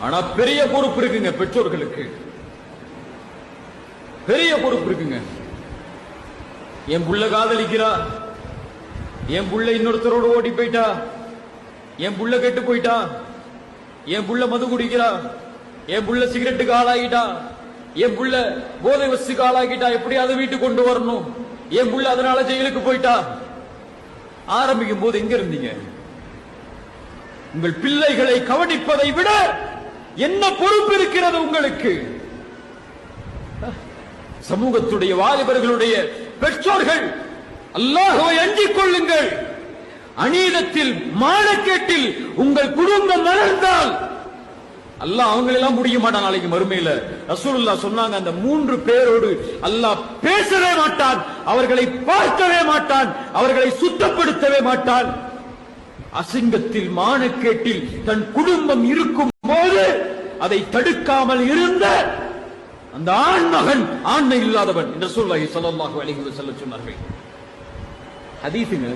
ஆனா பெரிய பொறுப்பு இருக்குங்க பெற்றோர்களுக்கு. பெரிய பொறுப்பு இருக்குங்க. என் புள்ள காதலிக்கிறா. என் புள்ள இன்னொருத்தரோட ஓடி போயிட்டா. என் புள்ள கெட்டு போயிட்டா. என் புள்ள மது குடிக்கிறா. என் புள்ள சிகரெட்டுக்கு ஆளாகிட்டா. என் புள்ள போதை வசதிக்கு ஆளாகிட்டா. எப்படியாவது வீட்டுக்கு கொண்டு வரணும். என் புள்ள அதனால ஜெயிலுக்கு போயிட்டா. ஆரம்பிக்கும் போது எங்க இருந்தீங்க? உங்கள் பிள்ளைகளை கவனிப்பதை விட என்ன பொறுப்பு இருக்கிறது உங்களுக்கு? சமூகத்துடைய வாலிபர்களுடைய பெற்றோர்கள் அல்லாஹுவை அஞ்சிக் கொள்ளுங்கள். அநீதத்தில் மானக்கேட்டில் உங்கள் குடும்பம் வளர்ந்தால் அல்லாஹ் அவங்களெல்லாம் முடிய மாட்டான் நாளைக்கு மறுமையில. ரசூலுல்லா சொன்னாங்க அந்த மூன்று பேரோடு அல்லாஹ் பேசவே மாட்டான் அவர்களை பார்க்கவே மாட்டான் அவர்களை சுத்தப்படுத்தவே மாட்டான். அசிங்கத்தில் மானக்கேட்டில் தன் குடும்பம் இருக்கும் போது அதை தடுக்காமல் இருந்த அந்த ஆண் மகன் ஆண்மை இல்லாதவன் என்று சொல்லாஹி ஸல்லல்லாஹு அழகி செல்ல சொன்னார்கள். ஹதீசுங்க